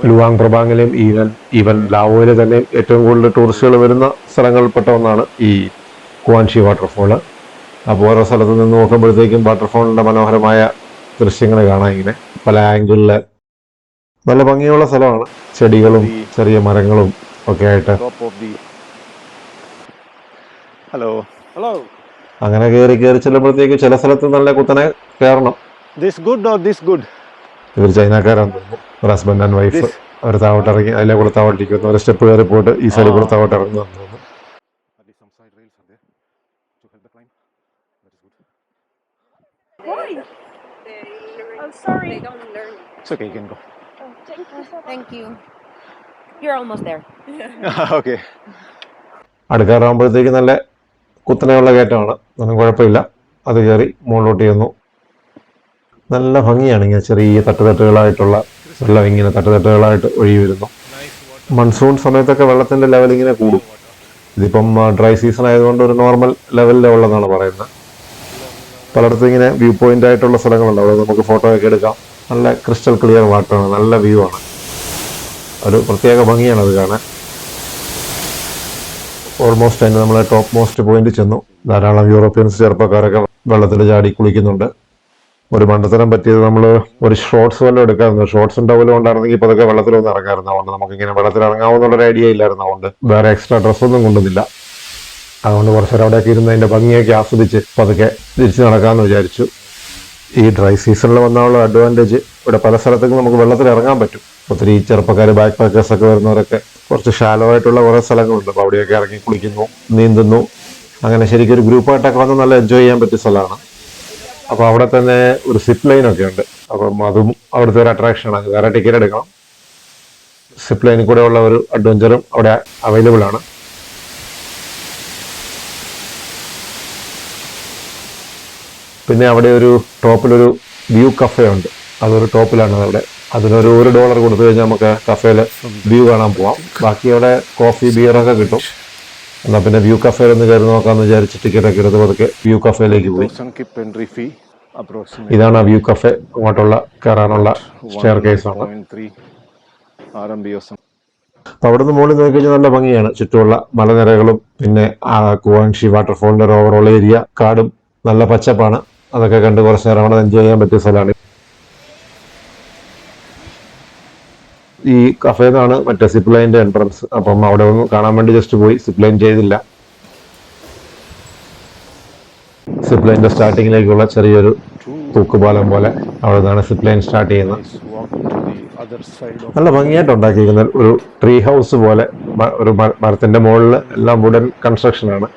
ലുവാങ് പ്രഭാങ്ങിലും ഈവൻ ഈവൻ ലാവോയിലെ തന്നെ ഏറ്റവും കൂടുതൽ ടൂറിസ്റ്റുകൾ വരുന്ന സ്ഥലങ്ങളിൽപ്പെട്ട ഒന്നാണ് ഈ കുവാൻഷി വാട്ടർഫോൾ അപ്പോൾ ഓരോ സ്ഥലത്ത് നിന്ന് നോക്കുമ്പോഴത്തേക്കും വാട്ടർഫോളിന്റെ മനോഹരമായ ദൃശ്യങ്ങൾ കാണാം ഇങ്ങനെ. പല ആംഗിളിൽ നല്ല ഭംഗിയുള്ള സ്ഥലമാണ്. ചെടികളും ചെറിയ മരങ്ങളും ഒക്കെ ആയിട്ട്. Hello hello the. Hello. Hello. അങ്ങനെ കയറി കയറി ചെല്ലുമ്പോഴത്തേക്ക് ചില സ്ഥലത്ത് നല്ല കുത്തനെ കയറണം. This good or this good ഇവർ ചൈനക്കാരാണ് ഒരു ഹസ്ബൻഡ് ആൻഡ് വൈഫ് അവർ താവട്ടിറങ്ങി അതിലെ കൂടെ താവട്ടിരിക്കുന്നു ഒരു സ്റ്റെപ്പ് കയറി പോയിട്ട് ഈ സൈഡിൽ കൂടെ താവോട്ട് It's okay, you can go. Oh, thank you so much. Thank you. You're almost there. okay. അടുക്കാറാകുമ്പോഴത്തേക്ക് നല്ല കുത്തനെയുള്ള കയറ്റമാണ് ഒന്നും കുഴപ്പമില്ല അത് കയറി മുകളിലോട്ട് ചെന്നു നല്ല ഭംഗിയാണ് ഇങ്ങനെ ചെറിയ തട്ടുതട്ടുകളായിട്ടുള്ള വെള്ളം ഇങ്ങനെ തട്ടുതട്ടുകളായിട്ട് ഒഴുകി വരുന്നു മൺസൂൺ സമയത്തൊക്കെ വെള്ളത്തിന്റെ ലെവൽ ഇങ്ങനെ കൂടും ഇതിപ്പം ഡ്രൈ സീസൺ ആയതുകൊണ്ട് ഒരു നോർമൽ ലെവലിലേ ഉള്ളതാണ് പറയുന്നത് പലയിടത്തും ഇങ്ങനെ വ്യൂ പോയിന്റ് ആയിട്ടുള്ള സ്ഥലങ്ങളുണ്ട് അവിടെ നമുക്ക് ഫോട്ടോ ഒക്കെ എടുക്കാം നല്ല ക്രിസ്റ്റൽ ക്ലിയർ വാട്ടറാണ് നല്ല വ്യൂ ആണ്. ഒരു പ്രത്യേക ഭംഗിയാണ് അത് കാണാൻ. ഓൾമോസ്റ്റ് അതിന് നമ്മളെ ടോപ്പ് മോസ്റ്റ് പോയിന്റ് ചെന്നു. ധാരാളം യൂറോപ്യൻസ് ചെറുപ്പക്കാരൊക്കെ വെള്ളത്തിൽ ചാടി കുളിക്കുന്നുണ്ട്. ഒരു മണ്ടത്തരം പറ്റിയത് നമ്മൾ ഒരു ഷോർട്സ് വല്ലതും എടുക്കാറുണ്ട് ഷോർട്സ് ഉണ്ടാവില്ല കൊണ്ടായിരുന്നെങ്കിൽ ഇപ്പോൾ അതൊക്കെ വെള്ളത്തിലൊന്നും ഇറങ്ങാറുണ്ട് അതുകൊണ്ട് നമുക്ക് ഇങ്ങനെ വെള്ളത്തിൽ ഇറങ്ങാവുന്നുള്ളൊരു ഐഡിയ ഇല്ലായിരുന്നു. അതുകൊണ്ട് വേറെ എക്സ്ട്രാ ഡ്രസ്സൊന്നും കൊണ്ടുവന്നില്ല. അതുകൊണ്ട് കുറച്ചേരം അവിടെയൊക്കെ ഇരുന്ന് അതിന്റെ ഭംഗിയൊക്കെ ആസ്വദിച്ച് പതുക്കെ തിരിച്ചു നടക്കാമെന്ന് വിചാരിച്ചു. ഈ ഡ്രൈ സീസണിൽ വന്നുള്ള അഡ്വാന്റേജ് ഇവിടെ പല സ്ഥലത്തേക്കും നമുക്ക് വെള്ളത്തിൽ ഇറങ്ങാൻ പറ്റും. ഒത്തിരി ചെറുപ്പക്കാർ ബാക്ക് പാക്കേഴ്സ് ഒക്കെ വരുന്നവരൊക്കെ കുറച്ച് ഷാലോ ആയിട്ടുള്ള കുറേ സ്ഥലങ്ങളുണ്ട്. അപ്പോൾ അവിടെയൊക്കെ ഇറങ്ങി കുളിക്കുന്നു നീന്തുന്നു. അങ്ങനെ ശരിക്കും ഒരു ഗ്രൂപ്പായിട്ടൊക്കെ വന്ന് നല്ല എൻജോയ് ചെയ്യാൻ പറ്റിയ സ്ഥലമാണ്. അപ്പോൾ അവിടെ തന്നെ ഒരു സിപ്പ് ലൈൻ ഒക്കെ ഉണ്ട്. അപ്പം അതും അവിടുത്തെ ഒരു അട്രാക്ഷനാണ് വേറെ ടിക്കറ്റ് എടുക്കണം. സിപ്പ് ലൈനിൽ കൂടെ ഉള്ള ഒരു അഡ്വഞ്ചറും അവിടെ അവൈലബിൾ ആണ്. പിന്നെ അവിടെ ഒരു ടോപ്പിലൊരു വ്യൂ കഫേ ഉണ്ട് അതൊരു ടോപ്പിലാണ് അവിടെ. അതിനൊരു ഒരു ഡോളർ കൊടുത്തു കഴിഞ്ഞാൽ നമുക്ക് കഫേയിൽ വ്യൂ കാണാൻ പോവാം. ബാക്കി അവിടെ കോഫി ബിയറൊക്കെ കിട്ടും. എന്നാൽ പിന്നെ വ്യൂ കഫേയിൽ ഒന്ന് കയറി നോക്കാമെന്ന് വിചാരിച്ച് ടിക്കറ്റ് ഒക്കെ എടുത്ത് പതുക്കെ വ്യൂ കഫേയിലേക്ക് പോയി. ഇതാണ് ആ വ്യൂ കഫേ. അങ്ങോട്ടുള്ള കയറാനുള്ള സ്റ്റെയർ കേസ് ആണ്. 1.3 RMB or something. അപ്പൊ അവിടുന്ന് മുകളിൽ നോക്കി കഴിഞ്ഞാൽ നല്ല ഭംഗിയാണ്. ചുറ്റുമുള്ള മലനിരകളും പിന്നെ ആ കുവാൻഷി വാട്ടർഫോളിന്റെ ഓവറോൾ ഏരിയ കാടും നല്ല പച്ചപ്പാണ്. അതൊക്കെ കണ്ട് കുറച്ച് നേരം അവിടെ എൻജോയ് ചെയ്യാൻ പറ്റിയ സ്ഥലമാണ്. ഈ കഫേന്നാണ് മറ്റേ സിപ്പ് ലൈന്റെ എൻട്രൻസ് അപ്പം അവിടെ ഒന്ന് കാണാൻ വേണ്ടി ജസ്റ്റ് പോയി. സിപ്പ് ലൈൻ ചെയ്തില്ല സിപ്പ് ലൈന്റെ സ്റ്റാർട്ടിങ്ങിലേക്കുള്ള ചെറിയൊരു തൂക്കുപാലം പോലെ അവിടെ നിന്നാണ് സിപ്പ് ലൈൻ സ്റ്റാർട്ട് ചെയ്യുന്നത്. നല്ല ഭംഗിയായിട്ട് ഉണ്ടാക്കിയിരിക്കുന്ന ഒരു ട്രീ ഹൗസ് പോലെ ഒരു മരത്തിന്റെ മുകളിൽ എല്ലാം വുഡൻ കൺസ്ട്രക്ഷൻ ആണ്.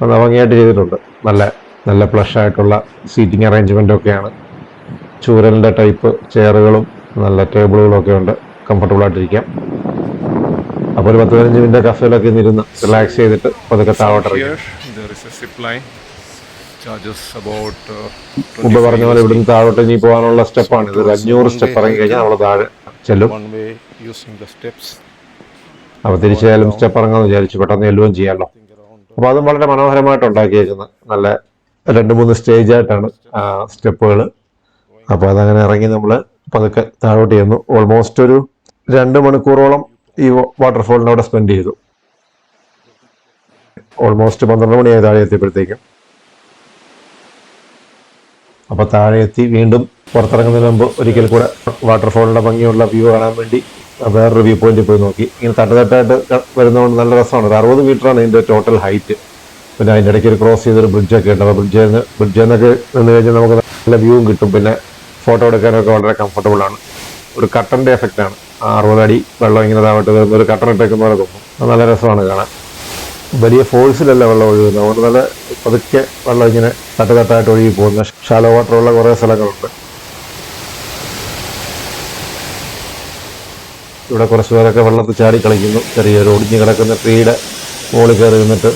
നല്ല ഭംഗിയായിട്ട് ചെയ്തിട്ടുണ്ട്. നല്ല നല്ല പ്ലഷ് ആയിട്ടുള്ള സീറ്റിംഗ് അറേഞ്ച്മെന്റ് ഒക്കെയാണ്. ചൂരലിന്റെ ടൈപ്പ് ചെയറുകളും നല്ല ടേബിളുകളും ഒക്കെ ഉണ്ട്. കംഫർട്ടബിൾ ആയിട്ടിരിക്കാം. അപ്പോൾ ഒരു പത്ത് പതിനഞ്ച് മിനിറ്റ് കഫയിലൊക്കെ ഇരുന്ന് റിലാക്സ് ചെയ്തിട്ട് പതുക്കെ താഴോട്ട് about uh, മുമ്പ് പറഞ്ഞ പോലെ ഇവിടുന്ന് താഴോട്ട് ഇനി പോകാനുള്ള സ്റ്റെപ്പാണ്. ഇത് ഒരു അഞ്ഞൂറ് സ്റ്റെപ്പ് ഇറങ്ങി കഴിഞ്ഞാൽ നമ്മൾ താഴെ ചെല്ലും. അപ്പോൾ തിരിച്ചായാലും സ്റ്റെപ്പ് ഇറങ്ങാമെന്ന് വിചാരിച്ചു. പെട്ടെന്ന് ചെല്ലുകയും ചെയ്യാമല്ലോ അപ്പോൾ അതും വളരെ മനോഹരമായിട്ട് ഉണ്ടാക്കിയേക്കുന്നത്. നല്ല രണ്ട് മൂന്ന് സ്റ്റേജ് ആയിട്ടാണ് സ്റ്റെപ്പുകൾ അപ്പോൾ അതങ്ങനെ ഇറങ്ങി നമ്മൾ പതുക്കെ താഴോട്ട് ചെന്നു. ഓൾമോസ്റ്റ് ഒരു രണ്ട് മണിക്കൂറോളം ഈ വാട്ടർഫോളിന്റെ അവിടെ സ്പെൻഡ് ചെയ്തു. ഓൾമോസ്റ്റ് പന്ത്രണ്ട് മണിയായി താഴെ എത്തിയപ്പോഴത്തേക്കും. അപ്പോൾ താഴെ എത്തി വീണ്ടും പുറത്തിറങ്ങുന്നതിന് മുമ്പ് ഒരിക്കൽ കൂടെ വാട്ടർഫോളിന്റെ ഭംഗിയുള്ള വ്യൂ കാണാൻ വേണ്ടി വേറൊരു വ്യൂ പോയിന്റിൽ പോയി നോക്കി. ഇങ്ങനെ തട്ടുതട്ടായിട്ട് വരുന്നതുകൊണ്ട് നല്ല രസമാണ്. ഒരു അറുപത് മീറ്ററാണ് ഇതിന്റെ ടോട്ടൽ ഹൈറ്റ് പിന്നെ അതിന്റെ ഇടയ്ക്ക് ഒരു ക്രോസ് ചെയ്തൊരു ബ്രിഡ്ജൊക്കെ ഉണ്ട്. അപ്പോൾ ബ്രിഡ്ജിൽ നിന്ന് ബ്രിഡ്ജിൽ നിന്നൊക്കെ നിന്ന് കഴിഞ്ഞാൽ നമുക്ക് നല്ല വ്യൂവും കിട്ടും. പിന്നെ ഫോട്ടോ എടുക്കാനൊക്കെ വളരെ കംഫർട്ടബിൾ ആണ്. ഒരു കട്ടന്റെ ആണ്. അറുപത് അടി വെള്ളം ഇങ്ങനെ താവട്ട് വരുന്ന ഒരു കട്ടൻ ഇട്ടേക്കുന്ന പോലെ തോന്നും നല്ല രസമാണ് കാണാൻ. വലിയ ഫോഴ്സിലല്ല വെള്ളം ഒഴുകുന്നത്. അതുകൊണ്ട് നല്ല പതുക്കെ വെള്ളം ഇങ്ങനെ തട്ടുതട്ടായിട്ട് ഒഴുകി പോകുന്ന. ഷാലോ വാട്ടറുള്ള കുറേ സ്ഥലങ്ങളുണ്ട്. ഇവിടെ കുറച്ച് പേരൊക്കെ വെള്ളത്തിൽ ചാടി കളിക്കുന്നു ചെറിയൊരു ഒടിഞ്ഞ് കിടക്കുന്ന ട്രീയുടെ മുകളിൽ കയറി നിന്നിട്ട്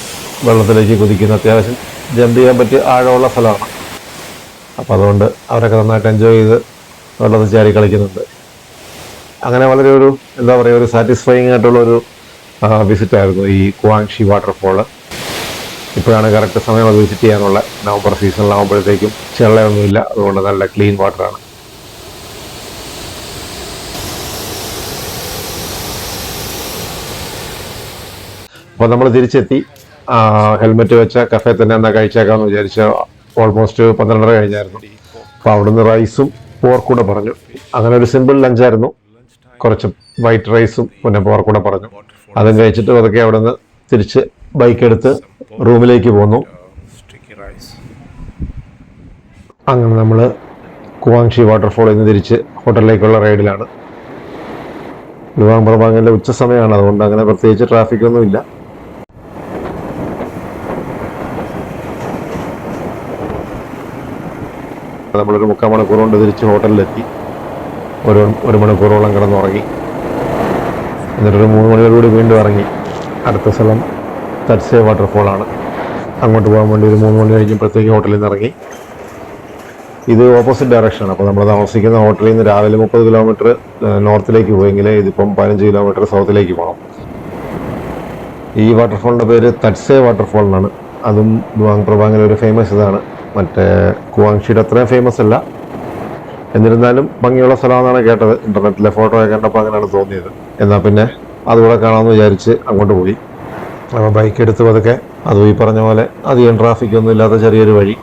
വെള്ളത്തിലേക്ക് കുതിക്കുന്ന അത്യാവശ്യം ജമ്പ് ചെയ്യാൻ പറ്റിയ ആഴമുള്ള സ്ഥലമാണ്. അപ്പോൾ അതുകൊണ്ട് അവരൊക്കെ നന്നായിട്ട് എൻജോയ് ചെയ്ത് വെള്ളത്തിൽ ചാടി കളിക്കുന്നുണ്ട്. അങ്ങനെ വളരെ ഒരു എന്താ പറയുക ഒരു സാറ്റിസ്ഫൈങ് ആയിട്ടുള്ള ഒരു വിസിറ്റ് ആയിരുന്നു ഈ കുവാങ്ഷി വാട്ടർഫോൾ ഇപ്പോഴാണ് കറക്റ്റ് സമയം അത് വിസിറ്റ് ചെയ്യാനുള്ള. നവംബർ സീസണിലാകുമ്പോഴത്തേക്കും ചെള്ളയൊന്നുമില്ല. അതുകൊണ്ട് നല്ല ക്ലീൻ വാട്ടറാണ് അപ്പോൾ നമ്മൾ തിരിച്ചെത്തി. ഹെൽമെറ്റ് വെച്ച കഫേ തന്നെ എന്നാ കഴിച്ചേക്കാമെന്ന് വിചാരിച്ച ഓൾമോസ്റ്റ് പന്ത്രണ്ടര കഴിഞ്ഞായിരുന്നു. അപ്പോൾ അവിടുന്ന് റൈസും പോർക്കൂടെ പറഞ്ഞു. അങ്ങനെ ഒരു സിമ്പിൾ ലഞ്ചായിരുന്നു കുറച്ച് വൈറ്റ് റൈസും പിന്നെ പോർക്കൂടെ പറഞ്ഞു. അതും കഴിച്ചിട്ട് അതൊക്കെ അവിടുന്ന് തിരിച്ച് ബൈക്ക് എടുത്ത് റൂമിലേക്ക് പോന്നു. അങ്ങനെ നമ്മൾ കുവാങ്ഷി വാട്ടർഫോളിൽ നിന്ന് തിരിച്ച് ഹോട്ടലിലേക്കുള്ള റൈഡിലാണ്. ലുവാങ് പ്രഭാഗങ്ങളിലെ ഉച്ച സമയമാണ് അതുകൊണ്ട് അങ്ങനെ പ്രത്യേകിച്ച് ട്രാഫിക് നമ്മളൊരു മുക്കാൽ മണിക്കൂർ കൊണ്ട് തിരിച്ച് ഹോട്ടലിലെത്തി. ഒരു ഒരു മണിക്കൂറോളം കിടന്നുറങ്ങി. എന്നിട്ടൊരു മൂന്ന് മണിയോടുകൂടി വീണ്ടും ഇറങ്ങി. അടുത്ത സ്ഥലം തത്സേ വാട്ടർഫോളാണ്. അങ്ങോട്ട് പോകാൻ വേണ്ടി ഒരു മൂന്ന് മണി കഴിഞ്ഞപ്പോഴത്തേക്ക് ഹോട്ടലിൽ നിന്ന് ഇറങ്ങി. ഇത് ഓപ്പോസിറ്റ് ഡയറക്ഷനാണ് അപ്പോൾ നമ്മൾ താമസിക്കുന്ന ഹോട്ടലിൽ നിന്ന് രാവിലെ മുപ്പത് കിലോമീറ്റർ നോർത്തിലേക്ക് പോയെങ്കിൽ ഇതിപ്പം പതിനഞ്ച് കിലോമീറ്റർ സൗത്തിലേക്ക് പോകണം ഈ വാട്ടർഫോളിന്റെ പേര് തട്സേ വാട്ടർഫോൾ അതും പ്രഭാങ്ങിലെ ഒരു ഫേമസ് ഇതാണ്. മറ്റേ കുവാങ്ഷിയുടെ അത്രയും ഫേമസ് അല്ല. എന്നിരുന്നാലും ഭംഗിയുള്ള സ്ഥലമാണെന്നാണ് കേട്ടത്. ഇന്റർനെറ്റിലെ ഫോട്ടോ ഒക്കെ കണ്ടപ്പോൾ അങ്ങനെയാണ് തോന്നിയത്. എന്നാൽ പിന്നെ അതുകൂടെ കാണാമെന്ന് വിചാരിച്ച് അങ്ങോട്ട് പോയി. അപ്പോൾ ബൈക്ക് എടുത്ത് പതുക്കെ അതും ഈ പറഞ്ഞ പോലെ അധികം ട്രാഫിക് ഒന്നും ഇല്ലാത്ത ചെറിയൊരു വഴി.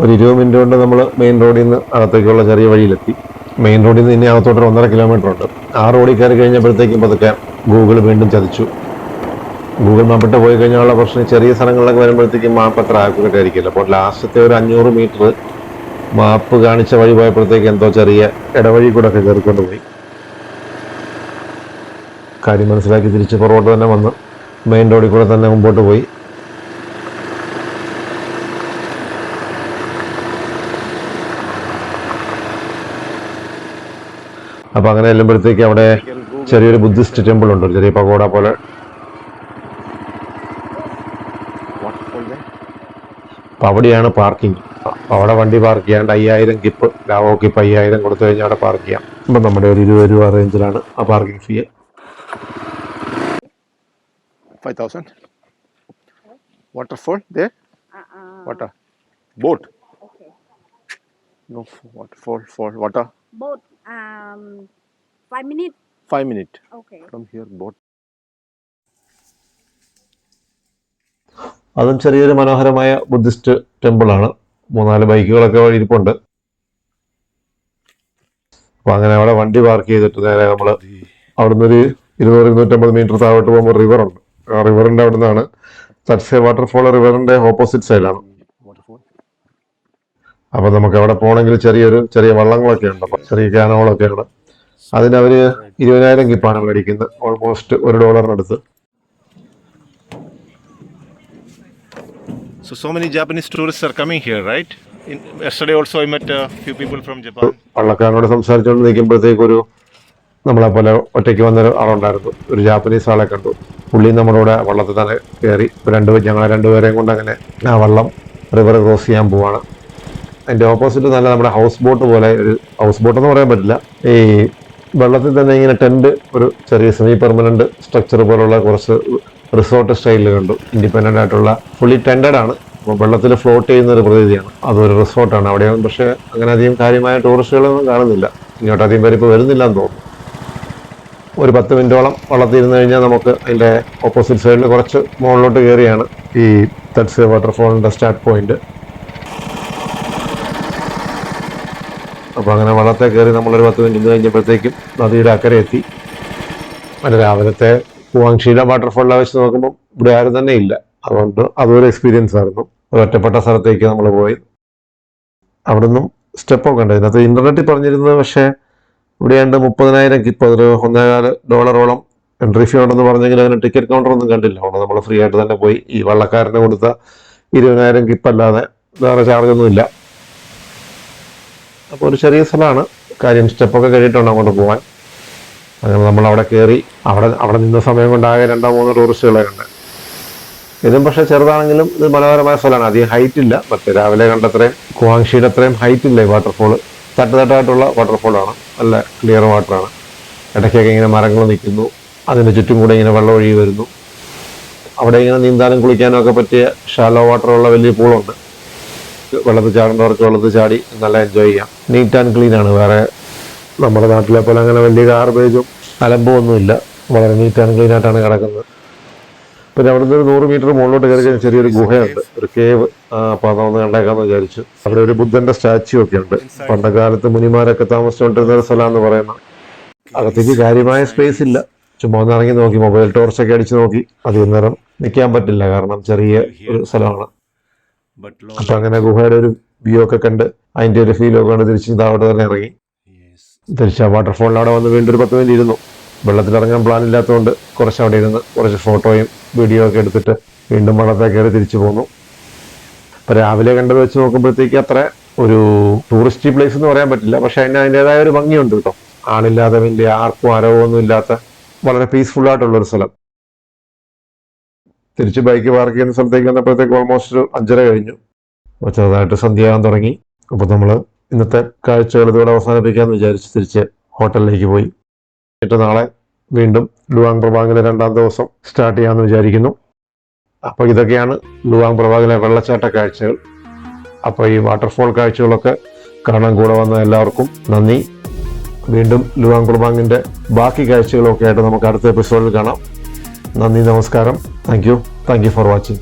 ഒരു ഇരുപത് മിനിറ്റ് കൊണ്ട് നമ്മൾ മെയിൻ റോഡിൽ നിന്ന് അകത്തേക്കുള്ള ചെറിയ വഴിയിലെത്തി. മെയിൻ റോഡിൽ നിന്ന് ഇനി അകത്തോട്ട് ഒരു ഒന്നര കിലോമീറ്റർ ഉണ്ട്. ആ റോഡിൽ കയറി കഴിഞ്ഞപ്പോഴത്തേക്കും പതുക്കെ ഗൂഗിൾ വീണ്ടും ചതിച്ചു. ഗൂഗിൾ മാപ്പിട്ട് പോയി കഴിഞ്ഞാലുള്ള പ്രശ്നം ചെറിയ സ്ഥലങ്ങളിലൊക്കെ വരുമ്പോഴത്തേക്കും മാപ്പ് അത്ര ആക്കുറേറ്റ് ആയിരിക്കില്ല. അപ്പോൾ ലാസ്റ്റത്തെ ഒരു അഞ്ഞൂറ് മീറ്റർ മാപ്പ് കാണിച്ച വഴി പോയപ്പോഴത്തേക്ക് എന്തോ ചെറിയ ഇടവഴി കൂടെ ഒക്കെ കയറിക്കൊണ്ട് പോയി. കാര്യം മനസ്സിലാക്കി തിരിച്ച് പുറകോട്ട് തന്നെ വന്ന് മെയിൻ റോഡിൽ കൂടെ തന്നെ മുമ്പോട്ട് പോയി. അപ്പോൾ അങ്ങനെ ചെല്ലുമ്പോഴത്തേക്ക് അവിടെ ചെറിയൊരു ബുദ്ധിസ്റ്റ് ടെമ്പിൾ ഉണ്ട്. ചെറിയ പകോട പോലെ Waterfall there. അപ്പം അവിടെയാണ് പാർക്കിംഗ് അവിടെ വണ്ടി പാർക്ക് ചെയ്യാണ്ട് അയ്യായിരം കിപ്പ് ലാവോ കിപ്പ് അയ്യായിരം കൊടുത്തു കഴിഞ്ഞാൽ അവിടെ പാർക്ക് ചെയ്യാം ഇപ്പം നമ്മുടെ ഒരു ഇരുപത് രൂപ റേഞ്ചിലാണ് ആ parking fee 5000. Waterfall there? Water. Boat. Okay. No, waterfall, fall, water. Boat. Um, five minutes. Five minute. Okay. From here, boat. അതും ചെറിയൊരു മനോഹരമായ ബുദ്ധിസ്റ്റ് ടെമ്പിൾ ടെമ്പിളാണ്. മൂന്നാൽ ബൈക്കുകളൊക്കെ ഇരിപ്പുണ്ട് അപ്പോൾ അങ്ങനെ അവിടെ വണ്ടി പാർക്ക് ചെയ്തിട്ട് നേരെ നമ്മൾ അവിടുന്ന് ഒരു ഇരുന്നൂറ് ഇരുന്നൂറ്റമ്പത് മീറ്റർ താഴോട്ട് പോകുമ്പോൾ റിവർ ഉണ്ട്. ആ റിവറിന്റെ അവിടെ നിന്നാണ് തട്സേ വാട്ടർഫോൾ റിവറിന്റെ ഓപ്പോസിറ്റ് സൈഡാണ് അപ്പൊ നമുക്ക് അവിടെ പോകണമെങ്കിൽ ചെറിയൊരു ചെറിയ വള്ളങ്ങളൊക്കെ ഉണ്ട്. ചെറിയ ക്യാനോളൊക്കെ ഉണ്ട് അതിന് അവർ ഇരുപതിനായിരം കിപ്പാണ് മേടിക്കുന്നത് ഓൾമോസ്റ്റ് ഒരു ഡോളറിനടുത്ത് So, so many Japanese tourists are coming here, right? In, yesterday also I met a few people from Japan. പള്ളക്കാരനോട് സംസാരിച്ചുകൊണ്ട് നിൽക്കുമ്പോഴത്തേക്ക് ഒരു നമ്മളെ പോലെ ഒറ്റയ്ക്ക് വന്ന ആളുണ്ടായിരുന്നു. ഒരു ജാപ്പനീസ് ആളെ കണ്ടു. പുള്ളി നമ്മളോട് വള്ളത്തിൽ തന്നെ കയറി. രണ്ട് ഞങ്ങളെ രണ്ടുപേരെയും കൊണ്ട് അങ്ങനെ ആ വള്ളം റിവർ ക്രോസ് ചെയ്യാൻ പോവാണ്. അതിന്റെ ഓപ്പോസിറ്റ് നല്ല നമ്മുടെ ഹൗസ് ബോട്ട് പോലെ ഒരു ഹൗസ് ബോട്ട് എന്ന് പറയാൻ പറ്റില്ല. ഈ വെള്ളത്തിൽ തന്നെ ഇങ്ങനെ ടെന്റ് ഒരു ചെറിയ സെമി പെർമനന്റ് സ്ട്രക്ചർ പോലുള്ള കുറച്ച് റിസോർട്ട് സ്റ്റൈലിൽ കണ്ടു. ഇൻഡിപെൻഡന്റ് ആയിട്ടുള്ള ഫുള്ളി ടെൻഡഡ് ആണ്. അപ്പോൾ വെള്ളത്തിൽ ഫ്ലോട്ട് ചെയ്യുന്ന ഒരു പ്രതീതിയാണ്. അതൊരു റിസോർട്ടാണ് അവിടെ പക്ഷേ അങ്ങനെ അധികം കാര്യമായ ടൂറിസ്റ്റുകളൊന്നും കാണുന്നില്ല. ഇങ്ങോട്ട് അധികം പേര് ഇപ്പോൾ വരുന്നില്ല എന്ന് തോന്നുന്നു. ഒരു പത്ത് മിനിറ്റോളം വള്ളത്തിരുന്ന് കഴിഞ്ഞാൽ നമുക്ക് അതിന്റെ ഓപ്പോസിറ്റ് സൈഡിൽ കുറച്ച് മുകളിലോട്ട് കയറിയാണ് ഈ തട്സ് വാട്ടർഫോളിന്റെ സ്റ്റാർട്ട് പോയിന്റ് അപ്പോൾ അങ്ങനെ വള്ളത്തെ കയറി നമ്മളൊരു പത്ത് മിനിറ്റ് കഴിഞ്ഞപ്പോഴത്തേക്കും നദിയുടെ അക്കരെ എത്തി. രാവിലത്തെ പൂവാങ്ഷീല വാട്ടർഫോളിലെ വെച്ച് നോക്കുമ്പോൾ ഇവിടെ ആരും തന്നെ ഇല്ല. അതുകൊണ്ട് അതൊരു എക്സ്പീരിയൻസ് ആയിരുന്നു. ഒറ്റപ്പെട്ട സ്ഥലത്തേക്ക് നമ്മൾ പോയി. അവിടുന്നും സ്റ്റെപ്പ് ഒക്കെ ഉണ്ട്. ഇതിനകത്ത് ഇന്റർനെറ്റിൽ പറഞ്ഞിരുന്നത് പക്ഷേ ഇവിടെ ഉണ്ട് മുപ്പതിനായിരം കിപ്പ് അതൊരു ഒന്നേകാൽ ഡോളറോളം എൻട്രി ഫീ ഉണ്ടെന്ന് പറഞ്ഞെങ്കിൽ അതിന് ടിക്കറ്റ് കൗണ്ടർ ഒന്നും കണ്ടില്ല. അതുകൊണ്ട് നമ്മൾ ഫ്രീ ആയിട്ട് തന്നെ പോയി. ഈ വള്ളക്കാരന് കൊടുത്ത ഇരുപതിനായിരം കിപ്പ് അല്ലാതെ വേറെ ചാർജ് ഒന്നും ഇല്ല. അപ്പോൾ ഒരു ചെറിയ സ്ഥലമാണ്. കാര്യം സ്റ്റെപ്പൊക്കെ കഴിഞ്ഞിട്ടുണ്ട് അങ്ങോട്ട് പോകാൻ അങ്ങനെ നമ്മൾ അവിടെ കയറി അവിടെ അവിടെ നിന്ന സമയം കൊണ്ടാകെ രണ്ടോ മൂന്നോ ടൂറിസ്റ്റുകളെ കണ്ട്. ഇതും പക്ഷേ ചെറുതാണെങ്കിലും ഇത് മനോഹരമായ സ്ഥലമാണ്. അധികം ഹൈറ്റ് ഇല്ല പക്ഷേ രാവിലെ കണ്ടത്രയും കുവാങ്ഷിയുടെ അത്രയും ഹൈറ്റ് ഇല്ല ഈ വാട്ടർഫോൾ തട്ടുതട്ടായിട്ടുള്ള വാട്ടർഫോളാണ് നല്ല ക്ലിയർ വാട്ടറാണ് ഇടയ്ക്കൊക്കെ ഇങ്ങനെ മരങ്ങൾ നിൽക്കുന്നു. അതിന് ചുറ്റും കൂടെ ഇങ്ങനെ വെള്ളം ഒഴുകി വരുന്നു. അവിടെ ഇങ്ങനെ നീന്താനും കുളിക്കാനും ഒക്കെ പറ്റിയ ഷാലോ വാട്ടറുള്ള വലിയ പൂളുണ്ട് വെള്ളത്തിൽ ചാടേണ്ടവർക്ക് വെള്ളത്തിൽ ചാടി നല്ല എൻജോയ് ചെയ്യാം. നീറ്റ് ആൻഡ് ക്ലീൻ ആണ്. വേറെ നമ്മുടെ നാട്ടിലെ പോലെ അങ്ങനെ വലിയ ഗാർബേജും അലമ്പും ഒന്നുമില്ല. വളരെ നീറ്റ് ആൻഡ് ക്ലീൻ ആയിട്ടാണ് കിടക്കുന്നത്. പിന്നെ അവിടുന്ന് ഒരു നൂറ് മീറ്റർ മുകളിലോട്ട് കയറി കഴിഞ്ഞാൽ ചെറിയൊരു ഗുഹയുണ്ട്. ഒരു കേവ് അപ്പോൾ അതൊന്ന് കണ്ടേക്കാന്ന് വിചാരിച്ചു. അവിടെ ഒരു ബുദ്ധന്റെ സ്റ്റാച്യു ഒക്കെ ഉണ്ട്. പണ്ടകാലത്ത് കാലത്ത് മുനിമാരൊക്കെ താമസിച്ചുകൊണ്ടിരുന്ന ഒരു സ്ഥലമാണെന്ന് പറയുന്നത് അകത്തേക്ക് കാര്യമായ സ്പേസ് ഇല്ല. ചുമ്മാ ഒന്ന് ഇറങ്ങി നോക്കി മൊബൈൽ ടോർച്ച് ഒക്കെ അടിച്ച് നോക്കി. അധികം നേരം നിൽക്കാൻ പറ്റില്ല കാരണം ചെറിയ ഒരു സ്ഥലമാണ്. അപ്പൊ അങ്ങനെ ഗുഹയുടെ ഒരു വ്യൂ ഒക്കെ കണ്ട് അതിന്റെ ഒരു ഫീലൊക്കെ കണ്ട് തിരിച്ച് താഴോട്ട് തന്നെ ഇറങ്ങി. തിരിച്ച് ആ അവിടെ വന്ന് വീണ്ടും ഒരു പത്ത് മിനിറ്റ് ഇരുന്നു. വെള്ളത്തിൽ ഇറങ്ങാൻ പ്ലാൻ ഇല്ലാത്തതുകൊണ്ട് കുറച്ച് അവിടെ ഇരുന്ന് കുറച്ച് ഫോട്ടോയും വീഡിയോ ഒക്കെ എടുത്തിട്ട് വീണ്ടും വെള്ളത്തെ കയറി തിരിച്ചു പോന്നു. അപ്പൊ രാവിലെ കണ്ടത് വെച്ച് നോക്കുമ്പോഴത്തേക്ക് അത്ര ഒരു ടൂറിസ്റ്റ് പ്ലേസ് എന്ന് പറയാൻ പറ്റില്ല. പക്ഷെ അതിന് അതിന്റെതായ ഒരു ഭംഗിയുണ്ട് കേട്ടോ. ആളില്ലാതെ വലിയ ആർക്കും അരവൊന്നും ഇല്ലാത്ത വളരെ പീസ്ഫുൾ ആയിട്ടുള്ള ഒരു സ്ഥലം. തിരിച്ച് ബൈക്ക് പാർക്ക് ചെയ്യുന്ന സ്ഥലത്തേക്ക് വന്നപ്പോഴത്തേക്ക് ഓൾമോസ്റ്റ് ഒരു അഞ്ചര കഴിഞ്ഞു. ചെറുതായിട്ട് സന്ധ്യയാകാൻ തുടങ്ങി. അപ്പോൾ നമ്മൾ ഇന്നത്തെ കാഴ്ചകൾ ഇതോടെ അവസാനിപ്പിക്കാമെന്ന് വിചാരിച്ച് തിരിച്ച് ഹോട്ടലിലേക്ക് പോയി. എന്നിട്ട് നാളെ വീണ്ടും ലുവാങ് പ്രഭാഗിലെ രണ്ടാം ദിവസം സ്റ്റാർട്ട് ചെയ്യാമെന്ന് വിചാരിക്കുന്നു. അപ്പോൾ ഇതൊക്കെയാണ് ലുവാങ് പ്രഭാഗിലെ വെള്ളച്ചാട്ട കാഴ്ചകൾ. അപ്പോൾ ഈ വാട്ടർഫോൾ കാഴ്ചകളൊക്കെ കാണാൻ കൂടെ വന്ന എല്ലാവർക്കും നന്ദി. വീണ്ടും ലുവാങ് പ്രഭാഗിന്റെ ബാക്കി കാഴ്ചകളൊക്കെ ആയിട്ട് നമുക്ക് അടുത്ത എപ്പിസോഡിൽ കാണാം. നന്ദി നമസ്കാരം. Thank you thank you for watching